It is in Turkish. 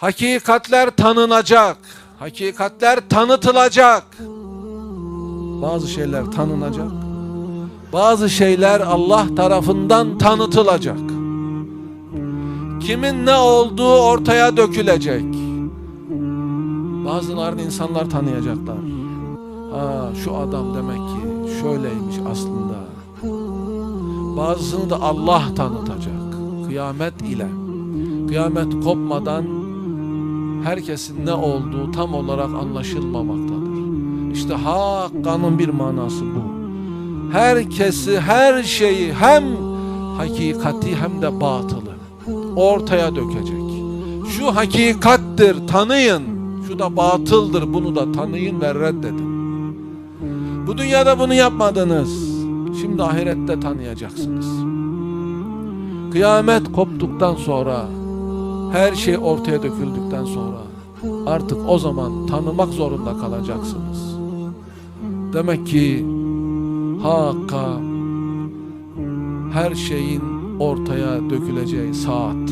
Hakikatler tanınacak. Hakikatler tanıtılacak. Bazı şeyler tanınacak. Bazı şeyler Allah tarafından tanıtılacak. Kimin ne olduğu ortaya dökülecek. Bazılarını insanlar tanıyacaklar. Ha şu adam demek ki şöyleymiş aslında. Bazısını da Allah tanıtacak. Kıyamet ile. Kıyamet kopmadan herkesin ne olduğu tam olarak anlaşılmamaktadır. İşte Hakka'nın bir manası bu. Herkesi, her şeyi hem hakikati hem de batılı ortaya dökecek. Şu hakikattir tanıyın, şu da batıldır bunu da tanıyın ve reddedin. Bu dünyada bunu yapmadınız. Şimdi ahirette tanıyacaksınız. Kıyamet koptuktan sonra her şey ortaya döküldükten sonra artık o zaman tanımak zorunda kalacaksınız. Demek ki Hakka her şeyin ortaya döküleceği saat